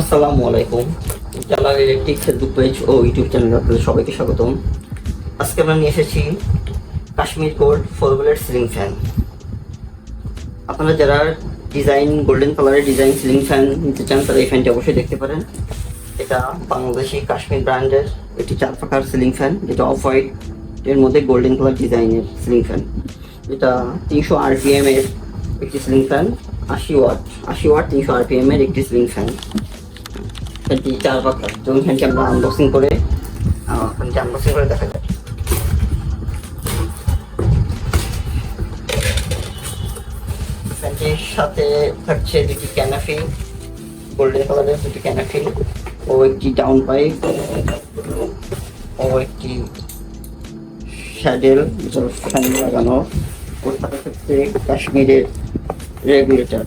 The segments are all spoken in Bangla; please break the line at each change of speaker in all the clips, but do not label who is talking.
আসসালামু আলাইকুম। জালাল ইলেকট্রিক ফেসবুক পেজ ও ইউটিউব চ্যানেলে আপনাদের সবাইকে স্বাগতম। আজকে আমরা নিয়ে এসেছি Kashmir gold four blade ceiling fan. আপনারা যারা ডিজাইন, গোল্ডেন কালারের ডিজাইন সিলিং ফ্যান নিতে চান, তারা এই ফ্যানটি অবশ্যই দেখতে পারেন। এটা বাংলাদেশি কাশ্মীর ব্র্যান্ডের একটি চার পাকার সিলিং ফ্যান, যেটা অফ হোয়াইট এর মধ্যে গোল্ডেন কালার ডিজাইনের সিলিং ফ্যান। এটা তিনশো আরপিএম এর একটি সিলিং ফ্যান, আশি ওয়াট আশি ওয়াট তিনশো আরপিএম এর একটি সিলিং ফ্যান। ফ্যানটি চার পাকার যখন ফ্যানটি আমরা আনবক্সিং করে ফ্যানটি আনবক্সিং করে দেখা যায় ফ্যানটির সাথে থাকছে দুটি ক্যানাফি গোল্ডেন কালারের দুটি ক্যানাফি ও একটি ডাউন পাইপ ও একটি স্যাডেল ফ্যান লাগানো ওর সাথে থাকছে কাশ্মীরের রেগুলেটর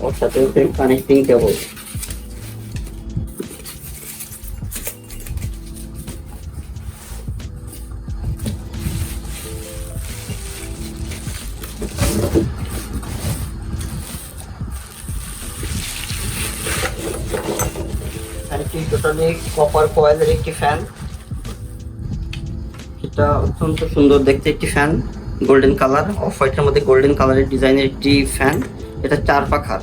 ওর সাথে কানেক্টিং কেবল ফ্যানটি টোটালি কপার কয়েলের একটি ফ্যান এটা অত্যন্ত সুন্দর দেখতে একটি ফ্যান গোল্ডেন কালার অফ হোয়াইটের মধ্যে গোল্ডেন কালারের ডিজাইনের একটি ফ্যান এটা চার পাখার।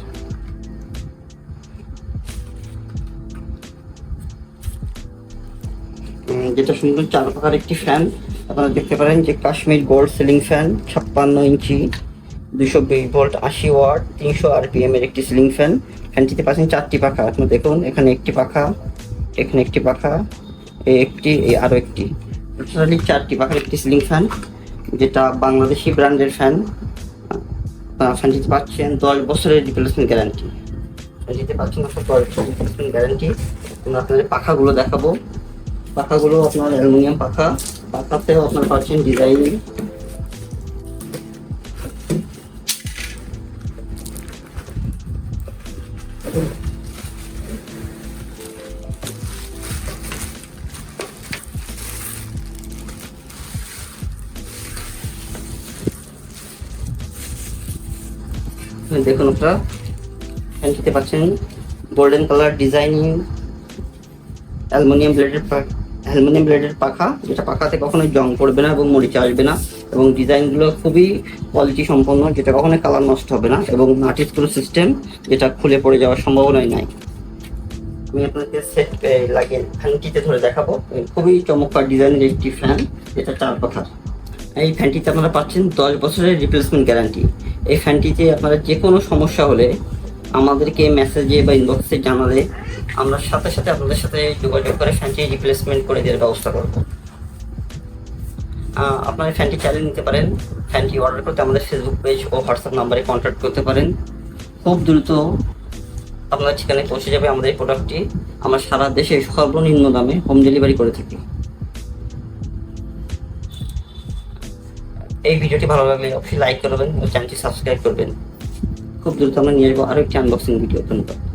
যেটা সুন্দর চার পাখার একটি ফ্যান আপনারা দেখতে পারেন যে কাশ্মীর গোল্ড সিলিং ফ্যান ছাপ্পান্ন ইঞ্চি দুশো বিশ ভোল্ট আশি ওয়াট তিনশো আরপিএম এর একটি সিলিং ফ্যান ফ্যানটিতে পাচ্ছেন চারটি পাখা। আপনারা দেখুন, এখানে একটি পাখা, এখানে একটি পাখা এই একটি এই আরও একটি। টোটালি চারটি পাখার একটি সিলিং ফ্যান যেটা বাংলাদেশি ব্র্যান্ডের ফ্যান ফ্যানটিতে পাচ্ছেন দশ বছরের রিপ্লেসমেন্ট গ্যারান্টি ফ্যানটিতে পাচ্ছেন আপনার দশ বছরের রিপ্লেসমেন্ট গ্যারান্টি আমরা আপনাদের পাখাগুলো দেখাবো। পাখাগুলো আপনার অ্যালুমিনিয়াম পাখা। পাখাতেও আপনার পাচ্ছেন ডিজাইন দেখুন আপনারা। ফ্যানটিতে পাচ্ছেন গোল্ডেন কালার ডিজাইনিং অ্যালুমিনিয়াম ব্লেডের অ্যালুমিনিয়াম ব্লেডের পাখা, যেটা পাখাতে কখনোই জং পড়বে না এবং মরিচা আসবে না। এবং ডিজাইনগুলো খুবই কোয়ালিটি সম্পন্ন, যেটা কখনোই কালার নষ্ট হবে না। এবং নাটি স্ক্রু সিস্টেম যেটা খুলে পড়ে যাওয়ার সম্ভাবনাই নাই। আমি আপনাকে সেট লাগিয়ে ফ্যানটিতে ধরে দেখাবো। খুবই চমৎকার ডিজাইনের একটি ফ্যান যেটা চার পাখার এই ফ্যানটিতে আপনারা পাচ্ছেন দশ বছরের রিপ্লেসমেন্ট গ্যারান্টি এই ফ্যানটিতে আপনারা যে কোনো সমস্যা হলে আমাদেরকে মেসেজে বা ইনবক্সে জানালে আমরা সাথে সাথে আপনাদের সাথে যোগাযোগ করে ফ্যানটি রিপ্লেসমেন্ট করে দেওয়ার ব্যবস্থা করব। আপনারা ফ্যানটি চালিয়ে নিতে পারেন। ফ্যানটি অর্ডার করতে আমাদের ফেসবুক পেজ ও হোয়াটসঅ্যাপ নাম্বারে কন্ট্যাক্ট করতে পারেন। খুব দ্রুত আপনার ঠিকানায় পৌঁছে যাবে আমাদের এই প্রোডাক্টটি আমরা সারা দেশে সর্বনিম্ন দামে হোম ডেলিভারি করে থাকি। এই ভিডিওটি ভালো লাগলে অবশ্যই লাইক করবেন ও চ্যানেলটি সাবস্ক্রাইব করবেন। খুব দ্রুত আমরা নিয়ে আসব আরও একটি আনবক্সিং ভিডিও ধন্যবাদ